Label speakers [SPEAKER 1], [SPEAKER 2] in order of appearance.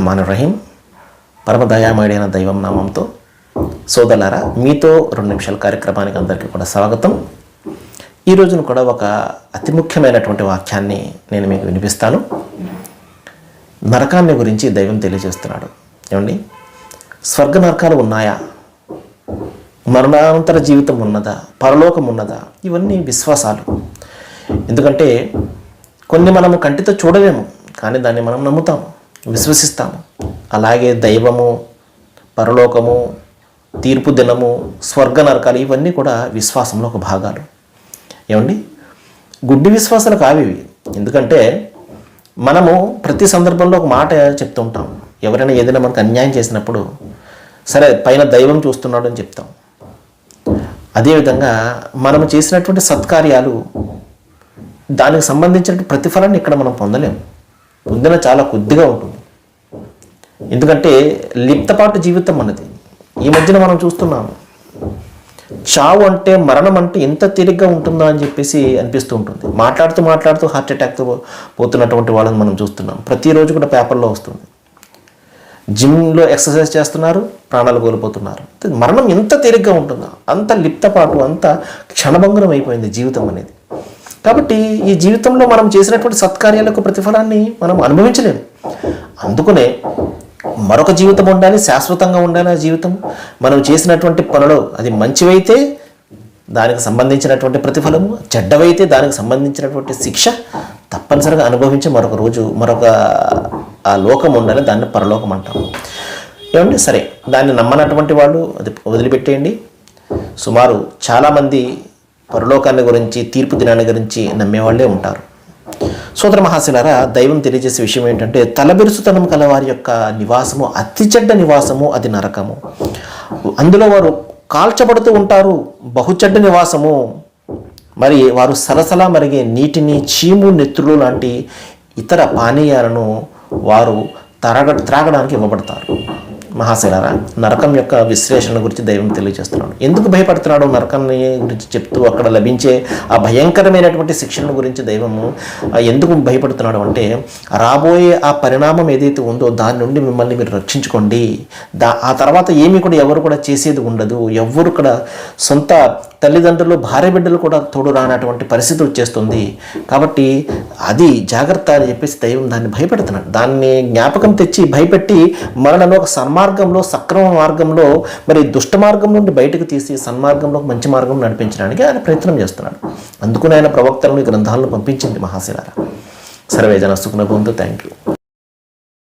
[SPEAKER 1] రహమాన్ రహీం పరమదయామయుడైన దైవం నామంతో సోదరులారా మీతో రెండు నిమిషాల కార్యక్రమానికి అందరికీ కూడా స్వాగతం. ఈ రోజున కూడా ఒక అతి ముఖ్యమైనటువంటి వాక్యాన్ని నేను మీకు వినిపిస్తాను. నరకాన్ని గురించి దైవం తెలియజేస్తున్నాడు. ఏమండి? స్వర్గ నరకాలు ఉన్నాయా? మరణానంతర జీవితం ఉన్నదా? పరలోకం ఉన్నదా? ఇవన్నీ విశ్వాసాలు. ఎందుకంటే కొన్ని మనము కంటితో చూడలేము కానీ దాన్ని మనం నమ్ముతాము. విశ్వసిస్తాము. అలాగే దైవము పరలోకము తీర్పు దినము స్వర్గ నరకాలు ఇవన్నీ కూడా విశ్వాసంలో ఒక భాగాలు. ఏమండి? గుడ్డి విశ్వాసాలు కావి ఇవి. ఎందుకంటే మనము ప్రతి సందర్భంలో ఒక మాట చెప్తూ ఉంటాం. ఎవరైనా ఏదైనా మనకు అన్యాయం చేసినప్పుడు సరే పైన దైవం చూస్తున్నాడు అని చెప్తాం. అదేవిధంగా మనము చేసినటువంటి సత్కార్యాలు దానికి సంబంధించిన ప్రతిఫలాన్ని ఇక్కడ మనం పొందలేము. ముందన చాలా కొద్దిగా ఉంటుంది. ఎందుకంటే లిప్తపాటు జీవితం అన్నది. ఈ మధ్యన మనం చూస్తున్నాము చావు అంటే మరణం అంటే ఎంత తేలిగ్గా ఉంటుందా అని చెప్పేసి అనిపిస్తూ ఉంటుంది. మాట్లాడుతూ మాట్లాడుతూ హార్ట్ అటాక్తో పోతున్నటువంటి వాళ్ళని మనం చూస్తున్నాం. ప్రతిరోజు కూడా పేపర్లో వస్తుంది. జిమ్లో ఎక్సర్సైజ్ చేస్తున్నారు ప్రాణాలు కోల్పోతున్నారు. మరణం ఎంత తేలిగ్గా ఉంటుందా అంత లిప్తపాటు అంత క్షణభంగురం అయిపోయింది జీవితం అనేది. కాబట్టి ఈ జీవితంలో మనం చేసినటువంటి సత్కార్యాలకు ప్రతిఫలాన్ని మనం అనుభవించలేము. అందుకనే మరొక జీవితం ఉండాలి శాశ్వతంగా ఉండాలి ఆ జీవితం. మనం చేసినటువంటి పనులు అది మంచివైతే దానికి సంబంధించినటువంటి ప్రతిఫలము చెడ్డవైతే దానికి సంబంధించినటువంటి శిక్ష తప్పనిసరిగా అనుభవించి మరొక రోజు మరొక ఆ లోకం ఉండాలి దాన్ని పరలోకం అంటాం. ఏమండి? సరే దాన్ని నమ్మనటువంటి వాళ్ళు అది వదిలిపెట్టేయండి. సుమారు చాలామంది పరలోకాన్ని గురించి తీర్పు దినాన్ని గురించి నమ్మేవాళ్ళే ఉంటారు. సోదర మహాశిలారా దైవం తెలియజేసే విషయం ఏంటంటే తలబెరుసుతనం కల వారి యొక్క నివాసము అతి చెడ్డ నివాసము అది నరకము. అందులో వారు కాల్చబడుతూ ఉంటారు బహుచెడ్డ నివాసము. మరి వారు సలసలా మరిగే నీటిని చీము నెత్తులు లాంటి ఇతర పానీయాలను వారు త్రాగ త్రాగడానికి ఇవ్వబడతారు. మహాశిలారా నరకం యొక్క విశ్లేషణ గురించి దైవం తెలియజేస్తున్నాడు. ఎందుకు భయపడుతున్నాడు నరకాన్ని గురించి చెప్తూ అక్కడ లభించే ఆ భయంకరమైనటువంటి శిక్షణ గురించి దైవము ఎందుకు భయపడుతున్నాడు అంటే రాబోయే ఆ పరిణామం ఏదైతే ఉందో దాని నుండి మిమ్మల్ని మీరు రక్షించుకోండి. దా ఆ తర్వాత ఏమి కూడా ఎవరు కూడా చేసేది ఉండదు. ఎవరు కూడా సొంత తల్లిదండ్రులు భార్య బిడ్డలు కూడా తోడు రానటువంటి పరిస్థితి వచ్చేస్తుంది. కాబట్టి అది జాగ్రత్త అని చెప్పేసి దైవం దాన్ని భయపెడుతున్నాడు. దాన్ని జ్ఞాపకం తెచ్చి భయపెట్టి మనలో ఒక సన్మార్గంలో సక్రమ మార్గంలో మరి దుష్ట మార్గం నుండి బయటకు తీసి సన్మార్గంలో మంచి మార్గం నడిపించడానికి ఆయన ప్రయత్నం చేస్తున్నాడు. అందుకుని ఆయన ప్రవక్తలను గ్రంథాలను పంపించింది మహాశిలారా. సర్వేజన సుఖనభవంతు థ్యాంక్ యూ